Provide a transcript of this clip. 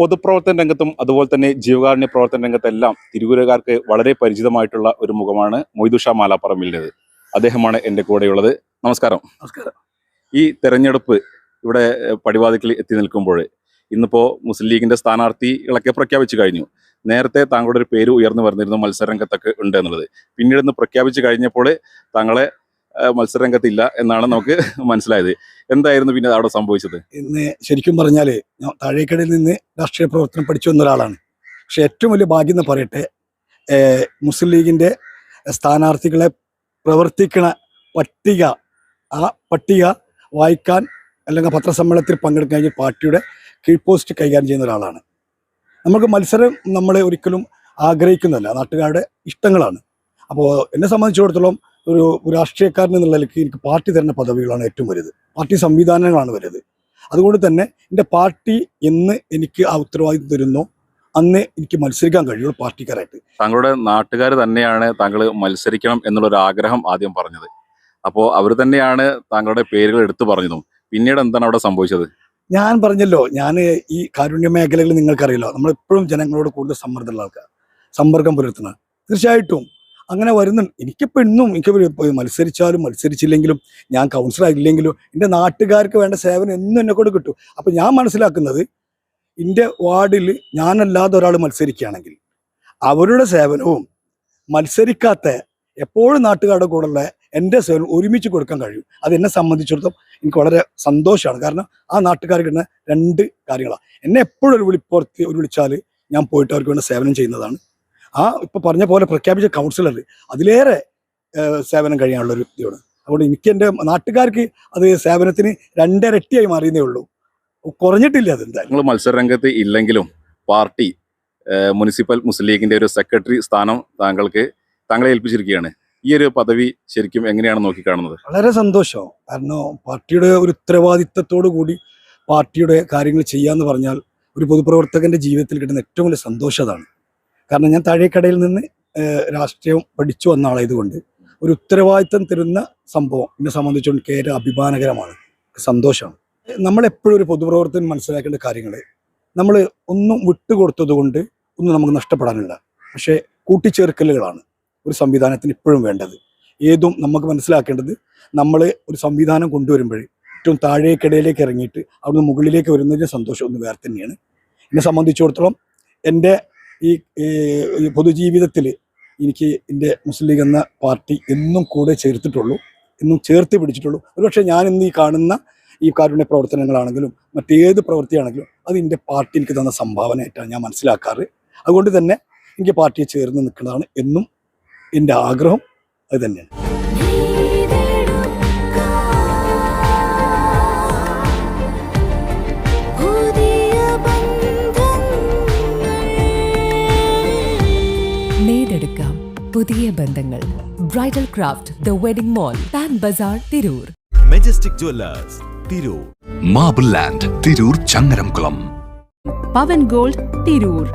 പൊതുപ്രവർത്തന രംഗത്തും അതുപോലെ തന്നെ ജീവകാരുണ്യ പ്രവർത്തന രംഗത്തെല്ലാം തിരുവൂരുകാർക്ക് വളരെ പരിചിതമായിട്ടുള്ള ഒരു മുഖമാണ് മൊയ്തുഷ മാലാപ്പറമ്പിലിന്റെത്. അദ്ദേഹമാണ് എന്റെ കൂടെയുള്ളത്. നമസ്കാരം. നമസ്കാരം. ഈ തെരഞ്ഞെടുപ്പ് ഇവിടെ പടിവാതിക്കൽ എത്തി നിൽക്കുമ്പോൾ ഇന്നിപ്പോ മുസ്ലിം ലീഗിന്റെ സ്ഥാനാർത്ഥികളൊക്കെ പ്രഖ്യാപിച്ചു കഴിഞ്ഞു. നേരത്തെ താങ്കളുടെ ഒരു പേര് ഉയർന്നു വരുന്നിരുന്നു മത്സരരംഗത്തൊക്കെ ഉണ്ട് എന്നുള്ളത്. പിന്നീട് ഇന്ന് പ്രഖ്യാപിച്ചു കഴിഞ്ഞപ്പോൾ താങ്കളെ മത്സരരംഗത്തില്ല എന്നാണ് നമുക്ക് മനസ്സിലായത്. എന്തായിരുന്നു പിന്നെ അവിടെ സംഭവിച്ചത്? ഇന്ന് ശരിക്കും പറഞ്ഞാൽ ഞാൻ താഴേക്കടയിൽ നിന്ന് രാഷ്ട്രീയ പ്രവർത്തനം പഠിച്ചു വന്ന ഒരാളാണ്. പക്ഷെ ഏറ്റവും വലിയ ഭാഗ്യം എന്ന് പറയട്ടെ മുസ്ലിം ലീഗിന്റെ സ്ഥാനാർത്ഥികളെ പ്രവർത്തിക്കണ പട്ടിക ആ പട്ടിക വായിക്കാൻ അല്ലെങ്കിൽ പത്രസമ്മേളനത്തിൽ പങ്കെടുക്കാൻ കഴിഞ്ഞ പാർട്ടിയുടെ കീഴ്പോസ്റ്റ് കൈകാര്യം ചെയ്യുന്ന ഒരാളാണ്. നമുക്ക് മത്സരം നമ്മളെ ഒരിക്കലും ആഗ്രഹിക്കുന്നതല്ല. നാട്ടുകാരുടെ ഇഷ്ടങ്ങളാണ്. അപ്പോൾ എന്നെ സംബന്ധിച്ചിടത്തോളം ഒരു രാഷ്ട്രീയക്കാരൻ എന്നുള്ള നിലയ്ക്ക് എനിക്ക് പാർട്ടി തരുന്ന പദവികളാണ് ഏറ്റവും വലുത്. പാർട്ടി സംവിധാനങ്ങളാണ് വലുത്. അതുകൊണ്ട് തന്നെ എന്റെ പാർട്ടി എന്ന് എനിക്ക് ആ ഉത്തരവാദിത്വം തരുന്നോ. അന്ന് എനിക്ക് മത്സരിക്കാൻ കഴിയുള്ളൂ പാർട്ടിക്കാരായിട്ട്. താങ്കളുടെ നാട്ടുകാർ തന്നെയാണ് താങ്കൾ മത്സരിക്കണം എന്നുള്ളൊരു ആഗ്രഹം ആദ്യം പറഞ്ഞത്. അപ്പോൾ അവർ തന്നെയാണ് താങ്കളുടെ പേരുകൾ എടുത്തു പറഞ്ഞതും. പിന്നീട് എന്താണ് അവിടെ സംഭവിച്ചത്? ഞാൻ പറഞ്ഞല്ലോ ഞാൻ ഈ കാരുണ്യ മേഖലകളിൽ നിങ്ങൾക്കറിയില്ല. നമ്മളെപ്പോഴും ജനങ്ങളോട് കൂടുതൽ സമ്മർദ്ദമുള്ള ആൾക്കാർ സമ്പർക്കം പുലർത്തുന്ന. തീർച്ചയായിട്ടും അങ്ങനെ വരുന്നുണ്ട്. എനിക്കിപ്പോൾ ഇന്നും എനിക്ക് മത്സരിച്ചാലും മത്സരിച്ചില്ലെങ്കിലും ഞാൻ കൗൺസിലർ ആയില്ലെങ്കിലും എന്റെ നാട്ടുകാർക്ക് വേണ്ട സേവനം എന്നും എന്നെ കൊണ്ട് കിട്ടും. അപ്പം ഞാൻ മനസ്സിലാക്കുന്നത് എന്റെ വാർഡിൽ ഞാനല്ലാതെ ഒരാൾ മത്സരിക്കുകയാണെങ്കിൽ അവരുടെ സേവനവും മത്സരിക്കാത്ത എപ്പോഴും നാട്ടുകാരുടെ കൂടെയുള്ള എന്റെ സേവനം ഒരുമിച്ച് കൊടുക്കാൻ കഴിയും. അത് എന്നെ സംബന്ധിച്ചിടത്തോളം എനിക്ക് വളരെ സന്തോഷമാണ്. കാരണം ആ നാട്ടുകാർക്ക് കിട്ടുന്ന രണ്ട് കാര്യങ്ങളാണ് എന്നെ എപ്പോഴും ഒരു വിളിപ്പുറത്ത് ഒരു വിളിച്ചാൽ ഞാൻ പോയിട്ട് അവർക്ക് വേണ്ട സേവനം ചെയ്യുന്നതാണ്. ആ ഇപ്പൊ പറഞ്ഞ പോലെ പ്രഖ്യാപിച്ച കൗൺസിലർ അതിലേറെ സേവനം കഴിയാനുള്ള ഒരു വ്യക്തിയാണ് അതുകൊണ്ട് എനിക്ക് എന്റെ നാട്ടുകാർക്ക് അത് സേവനത്തിന് രണ്ടിരട്ടിയായി മാറിയതേ ഉള്ളൂ. കുറഞ്ഞിട്ടില്ല അത് നിങ്ങൾ നിങ്ങൾ മത്സരരംഗത്ത് ഇല്ലെങ്കിലും പാർട്ടി മുനിസിപ്പൽ മുസ്ലിം ലീഗിന്റെ ഒരു സെക്രട്ടറി സ്ഥാനം താങ്കൾക്ക് താങ്കളെ ഏൽപ്പിച്ചിരിക്കുകയാണ്. ഈ ഒരു പദവി ശരിക്കും എങ്ങനെയാണ് നോക്കിക്കാണുന്നത്? വളരെ സന്തോഷം. കാരണം പാർട്ടിയുടെ ഒരു ഉത്തരവാദിത്തത്തോടു കൂടി പാർട്ടിയുടെ കാര്യങ്ങൾ ചെയ്യാന്ന് പറഞ്ഞാൽ ഒരു പൊതുപ്രവർത്തകന്റെ ജീവിതത്തിൽ കിട്ടുന്ന ഏറ്റവും വലിയ സന്തോഷം അതാണ്. കാരണം ഞാൻ താഴേക്കടയിൽ നിന്ന് രാഷ്ട്രീയം പഠിച്ചു വന്ന ആളായതുകൊണ്ട് ഒരു ഉത്തരവാദിത്തം തരുന്ന സംഭവം എന്നെ സംബന്ധിച്ചുകൊണ്ട് കേരള അഭിമാനകരമാണ്. സന്തോഷമാണ്. നമ്മളെപ്പോഴും ഒരു പൊതുപ്രവർത്തനം മനസ്സിലാക്കേണ്ട കാര്യങ്ങൾ നമ്മൾ ഒന്നും വിട്ടുകൊടുത്തത് കൊണ്ട് ഒന്നും നമുക്ക് നഷ്ടപ്പെടാനില്ല. പക്ഷേ കൂട്ടിച്ചേർക്കലുകളാണ് ഒരു സംവിധാനത്തിന് ഇപ്പോഴും വേണ്ടത്. ഏതും നമുക്ക് മനസ്സിലാക്കേണ്ടത് നമ്മൾ ഒരു സംവിധാനം കൊണ്ടുവരുമ്പോൾ ഏറ്റവും താഴേക്കിടയിലേക്ക് ഇറങ്ങിയിട്ട് അവിടുന്ന് മുകളിലേക്ക് വരുന്നതിന്റെ സന്തോഷം ഒന്ന് വേറെ തന്നെയാണ്. എന്നെ സംബന്ധിച്ചിടത്തോളം എന്റെ ഈ പൊതുജീവിതത്തിൽ എനിക്ക് എന്റെ മുസ്ലിം ലീഗ് എന്ന പാർട്ടി എന്നും കൂടെ ചേർത്തിട്ടുള്ളൂ എന്നും ചേർത്ത് പിടിച്ചിട്ടുള്ളൂ. ഒരുപക്ഷെ ഞാൻ ഇന്ന് ഈ കാണുന്ന ഈ കാരുണ്യ പ്രവർത്തനങ്ങളാണെങ്കിലും മറ്റേത് പ്രവൃത്തിയാണെങ്കിലും അത് എന്റെ പാർട്ടി എനിക്ക് തന്ന സംഭാവനയായിട്ടാണ് ഞാൻ മനസ്സിലാക്കാറ്. അതുകൊണ്ട് തന്നെ എനിക്ക് പാർട്ടിയെ ചേർന്ന് നിൽക്കുന്നതാണ് എന്നും എന്റെ ആഗ്രഹം. അത് തന്നെയാണ്. പുതിയ ബന്ധങ്ങൾ. Bridal craft the wedding mall Pan Bazaar Tirur majestic jewellers Tirur marble land Tirur Changaramkulam Pavan gold Tirur